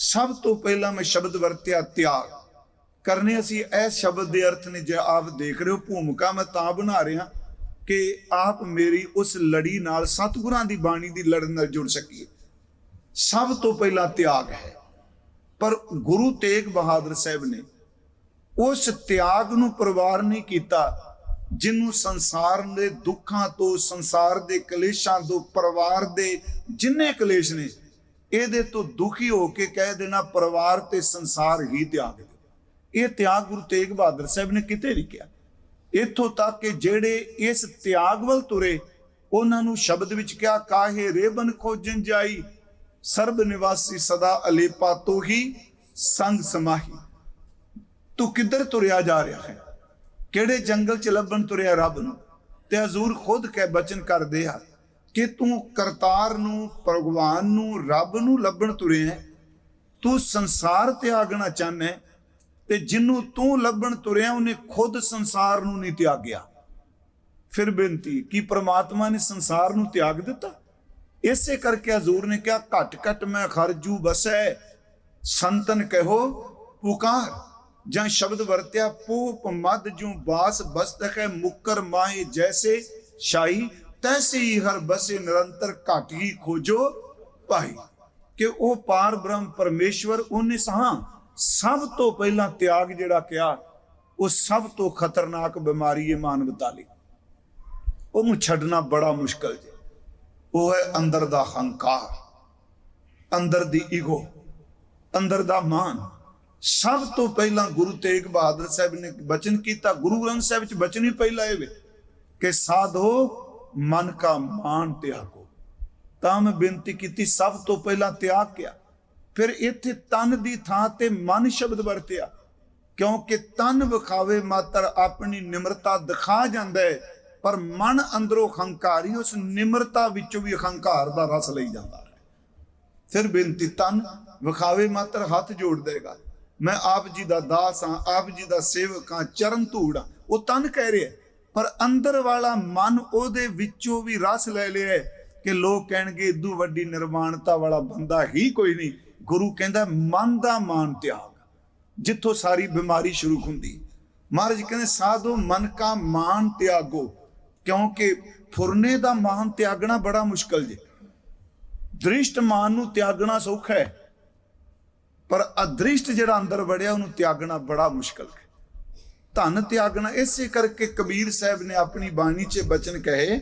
ਸਭ ਤੋਂ ਪਹਿਲਾਂ ਮੈਂ ਸ਼ਬਦ ਵਰਤਿਆ ਤਿਆਗ। ਕਰਨੇ ਅਸੀਂ ਇਹ ਸ਼ਬਦ ਦੇ ਅਰਥ ਨੇ, ਜੇ ਆਪ ਦੇਖ ਰਹੇ ਹੋ ਭੂਮਿਕਾ, ਮੈਂ ਤਾਂ ਬਣਾ ਰਿਹਾ ਕਿ ਆਪ ਮੇਰੀ ਉਸ ਲੜੀ ਨਾਲ, ਸਤਿਗੁਰਾਂ ਦੀ ਬਾਣੀ ਦੀ ਲੜਨ ਨਾਲ ਜੁੜ ਸਕੀਏ। ਸਭ ਤੋਂ ਪਹਿਲਾਂ ਤਿਆਗ ਹੈ। ਪਰ ਗੁਰੂ ਤੇਗ ਬਹਾਦਰ ਸਾਹਿਬ ਨੇ ਉਸ ਤਿਆਗ ਨੂੰ ਪਰਿਵਾਰ ਨਹੀਂ ਕੀਤਾ, ਜਿਹਨੂੰ ਸੰਸਾਰ ਦੇ ਦੁੱਖਾਂ ਤੋਂ, ਸੰਸਾਰ ਦੇ ਕਲੇਸ਼ਾਂ ਤੋਂ, ਪਰਿਵਾਰ ਦੇ ਜਿੰਨੇ ਕਲੇਸ਼ ਨੇ ਇਹਦੇ ਤੋਂ ਦੁਖੀ ਹੋ ਕੇ ਕਹਿ ਦੇਣਾ ਪਰਿਵਾਰ ਤੇ ਸੰਸਾਰ ਹੀ ਤਿਆਗ ਦਿਓ ਇਹ ਤਿਆਗ ਗੁਰੂ ਤੇਗ ਬਹਾਦਰ ਸਾਹਿਬ ਨੇ ਕਿਤੇ ਨਹੀਂ ਕਿਹਾ। ਇੱਥੋਂ ਤੱਕ ਕਿ ਜਿਹੜੇ ਇਸ ਤਿਆਗ ਵੱਲ ਤੁਰੇ, ਉਹਨਾਂ ਨੂੰ ਸ਼ਬਦ ਵਿੱਚ ਕਿਹਾ, ਕਾਹੇ ਰੇਬਨ ਖੋਜਨ ਜਾਈ, ਸਰਬ ਨਿਵਾਸੀ ਸਦਾ ਅਲੇਪਾ ਤੋਂ ਹੀ ਸੰਗ ਸਮਾਹੀ। ਤੂੰ ਕਿੱਧਰ ਤੁਰਿਆ ਜਾ ਰਿਹਾ ਹੈ? ਕਿਹੜੇ ਜੰਗਲ ਚ ਲੱਭਣ ਤੁਰਿਆ ਰੱਬ ਨੂੰ? ਤੇ ਹਜ਼ੂਰ ਖੁਦ ਕਹਿ ਬਚਨ ਕਰਦੇ ਆ ਕਿ ਤੂੰ ਕਰਤਾਰ ਨੂੰ, ਭਗਵਾਨ ਨੂੰ, ਰੱਬ ਨੂੰ ਲੱਭਣ ਤੁਰਿਆ ਤੂੰ ਸੰਸਾਰ ਤਿਆਗਣਾ ਚਾਹਨਾ ਤੇ ਜਿਹਨੂੰ ਤੂੰ ਲੱਭਣ ਤੁਰਿਆ, ਉਹਨੇ ਖੁਦ ਸੰਸਾਰ ਨੂੰ ਨਹੀਂ ਤਿਆਗਿਆ। ਫਿਰ ਬੇਨਤੀ, ਕੀ ਪ੍ਰਮਾਤਮਾ ਨੇ ਸੰਸਾਰ ਨੂੰ ਤਿਆਗ ਦਿੱਤਾ? ਇਸੇ ਕਰਕੇ ਹਜ਼ੂਰ ਨੇ ਕਿਹਾ ਘਟ ਘਟ ਮੈਂ ਖਰਜੂ ਬਸੈ, ਸੰਤਨ ਕਹੋ, ਪੁਕਾਰ। ਜਾਂ ਸ਼ਬਦ ਵਰਤਿਆ, ਪੂਪ ਮਦ ਜੂ ਬਾਸ ਬਸਤਕ ਹੈ ਮੁਕਰ ਮਾਹੀ ਜੈਸੇ, ਸ਼ਾਹੀ। ਤੈਸੀ ਹਰ ਬਸੇ ਨਿਰੰਤਰ ਘਟ ਹੀ ਖੋਜੋ ਭਾਈ, ਕਿ ਉਹ ਪਾਰ ਬ੍ਰਹਮ ਪਰਮੇਸ਼ਵਰ ਉਹਨੇ ਸਹਾਂ ਸਭ ਤੋਂ ਪਹਿਲਾਂ ਤਿਆਗ ਜਿਹੜਾ ਕਿਹਾ ਉਹ ਸਭ ਤੋਂ ਖਤਰਨਾਕ ਬਿਮਾਰੀ ਹੈ ਮਾਨਵਤਾ ਲਈ ਉਹਨੂੰ ਛੱਡਣਾ ਬੜਾ ਮੁਸ਼ਕਲ ਜੇ। ਉਹ ਹੈ ਅੰਦਰ ਦਾ ਹੰਕਾਰ, ਅੰਦਰ ਦੀ ਈਗੋ, ਅੰਦਰ ਦਾ ਮਾਨ। ਸਭ ਤੋਂ ਪਹਿਲਾਂ ਗੁਰੂ ਤੇਗ ਬਹਾਦਰ ਸਾਹਿਬ ਨੇ ਬਚਨ ਕੀਤਾ, ਗੁਰੂ ਗ੍ਰੰਥ ਸਾਹਿਬ ਵਿੱਚ ਬਚਨ ਹੀ ਪਹਿਲਾਂ ਇਹ ਕਿ ਸਾਧੋ ਮਨ ਕਾ ਮਾਨ ਤਿਆਗੋ। ਤਾਂ ਮੈਂ ਬੇਨਤੀ ਕੀਤੀ, ਸਭ ਤੋਂ ਪਹਿਲਾਂ ਤਿਆਗ ਕਿਆ। ਫਿਰ ਇੱਥੇ ਤਨ ਦੀ ਥਾਂ ਤੇ ਮਨ ਸ਼ਬਦ ਵਰਤਿਆ। ਕਿਉਂਕਿ ਤਨ ਵਿਖਾਵੇ ਮਾਤਰ ਆਪਣੀ ਨਿਮਰਤਾ ਦਿਖਾ ਜਾਂਦਾ ਹੈ, ਪਰ ਮਨ ਅੰਦਰੋਂ ਹੰਕਾਰੀ, ਉਸ ਨਿਮਰਤਾ ਵਿੱਚੋਂ ਵੀ ਹੰਕਾਰ ਦਾ ਰਸ ਲਈ ਜਾਂਦਾ ਹੈ। ਫਿਰ ਬੇਨਤੀ, ਤਨ ਵਿਖਾਵੇ ਮਾਤਰ ਹੱਥ ਜੋੜ ਦੇਗਾ। ਮੈਂ ਆਪ ਜੀ ਦਾ ਦਾਸ ਹਾਂ, ਆਪ ਜੀ ਦਾ ਸੇਵਕ ਹਾਂ, ਚਰਨ ਧੂੜਾ ਉਹ ਤਨ ਕਹਿ ਰਿਹਾ ਪਰ ਅੰਦਰ ਵਾਲਾ ਮਨ ਉਹਦੇ ਵਿੱਚੋਂ ਵੀ ਰਸ ਲੈ ਲਿਆ ਕਿ ਲੋਕ ਕਹਿਣਗੇ, ਇਦੋਂ ਵੱਡੀ ਨਿਰਵਾਣਤਾ ਵਾਲਾ ਬੰਦਾ ਹੀ ਕੋਈ ਨਹੀਂ। ਗੁਰੂ ਕਹਿੰਦਾ, ਮਨ ਦਾ ਮਾਨ ਤਿਆਗ। ਜਿੱਥੋਂ ਸਾਰੀ ਬਿਮਾਰੀ ਸ਼ੁਰੂ ਹੁੰਦੀ। ਮਹਾਰਾਜ ਕਹਿੰਦੇ, ਸਾਧੋ ਮਨ ਕਾ ਮਾਨ ਤਿਆਗੋ। ਕਿਉਂਕਿ ਫੁਰਨੇ ਦਾ ਮਾਨ ਤਿਆਗਣਾ ਬੜਾ ਮੁਸ਼ਕਲ ਜੇ। ਦ੍ਰਿਸ਼ਟ ਮਾਨ ਨੂੰ ਤਿਆਗਣਾ ਸੌਖਾ ਹੈ, ਪਰ ਅਦ੍ਰਿਸ਼ਟ ਜਿਹੜਾ ਅੰਦਰ ਵੜਿਆ, ਉਹਨੂੰ ਤਿਆਗਣਾ ਬੜਾ ਮੁਸ਼ਕਲ ਹੈ। ਧਨ ਤਿਆਗਣਾ ਇਸੇ ਕਰਕੇ ਕਬੀਰ ਸਾਹਿਬ ਨੇ ਆਪਣੀ ਬਾਣੀ 'ਚ ਬਚਨ ਕਹੇ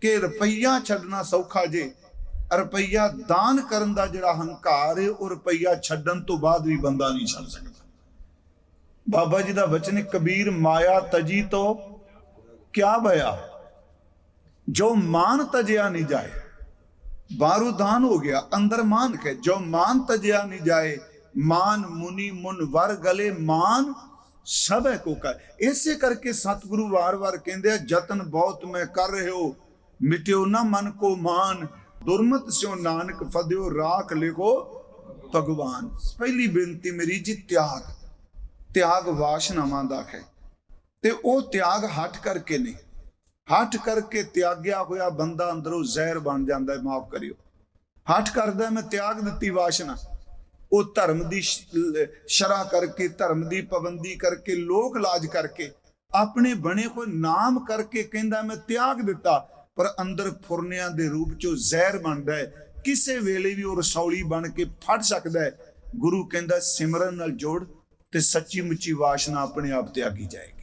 ਕਿ ਰੁਪਈਆ ਛੱਡਣਾ ਸੌਖਾ ਜੇ, ਰੁਪਈਆ ਦਾਨ ਕਰਨ ਦਾ ਜਿਹੜਾ ਹੰਕਾਰ ਹੈ ਉਹ ਰੁਪਈਆ ਛੱਡਣ ਤੋਂ ਬਾਅਦ ਵੀ ਬੰਦਾ ਨਹੀਂ ਛੱਡ ਸਕਦਾ। ਬਾਬਾ ਜੀ ਦਾ ਬਚਨ ਕਬੀਰ ਮਾਇਆ ਤਜੀ ਤੋਂ ਕਿਆ ਭਇਆ ਜੋ ਮਾਨ ਤਜਿਆ ਨਹੀਂ ਜਾਏ ਬਾਰੂ ਦਾਨ ਹੋ ਗਿਆ, ਅੰਦਰ ਮਾਨ ਹੈ ਜੋ ਮਾਨ ਤਜਿਆ ਨਹੀਂ ਜਾਏ, ਮਾਨ ਮੁਨੀ ਮੁਨ ਵਰ ਗਲੇ ਮਾਨ ਸਭੈ ਕੋ ਕਰ। ਇਸੇ ਕਰਕੇ ਸਤਿਗੁਰੂ ਵਾਰ-ਵਾਰ ਕਹਿੰਦੇ ਆ ਜਤਨ ਬਹੁਤ ਮੈਂ ਕਰ ਰਹੇ ਹੋ। ਮਿਟਿਓ ਨਾ ਮਨ ਕੋ ਮਾਨ। ਦੁਰਮਤ ਸਿਓ ਨਾਨਕ ਫਦਿਓ, ਰਾਖ ਲਿਖੋ ਭਗਵਾਨ। ਪਹਿਲੀ ਬੇਨਤੀ ਮੇਰੀ ਜੀ, ਤਿਆਗ। ਤਿਆਗ ਵਾਸ਼ਨਾਵਾਂ ਦਾ ਹੈ। ਤੇ ਉਹ ਤਿਆਗ ਹਟ ਕਰਕੇ ਨਹੀਂ। ਹਟ ਕਰਕੇ ਤਿਆਗਿਆ ਹੋਇਆ ਬੰਦਾ ਅੰਦਰੋਂ ਜ਼ਹਿਰ ਬਣ ਜਾਂਦਾ ਹੈ, ਮਾਫ ਕਰਿਓ। ਹਟ ਕਰਦਾ ਮੈਂ ਤਿਆਗ ਦਿੱਤੀ ਵਾਸ਼ਨਾ। ਉਹ ਧਰਮ ਦੀ ਸ਼ਰਾ ਕਰਕੇ, ਧਰਮ ਦੀ ਪਾਬੰਦੀ ਕਰਕੇ, ਲੋਕ ਲਾਜ ਕਰਕੇ, ਆਪਣੇ ਬਣੇ ਹੋਏ ਨਾਮ ਕਰਕੇ ਕਹਿੰਦਾ ਮੈਂ ਤਿਆਗ ਦਿੱਤਾ, ਪਰ ਅੰਦਰ ਫੁਰਨਿਆਂ ਦੇ ਰੂਪ ਚੋਂ ਜ਼ਹਿਰ ਬਣਦਾ ਹੈ। ਕਿਸੇ ਵੇਲੇ ਵੀ ਉਹ ਰਸੌਲੀ ਬਣ ਕੇ ਫਟ ਸਕਦਾ ਹੈ। ਗੁਰੂ ਕਹਿੰਦਾ, ਸਿਮਰਨ ਨਾਲ ਜੋੜ ਤੇ ਸੱਚੀ ਮੁੱਚੀ ਵਾਸ਼ਨਾ ਆਪਣੇ ਆਪ ਤਿਆਗੀ ਜਾਏਗੀ।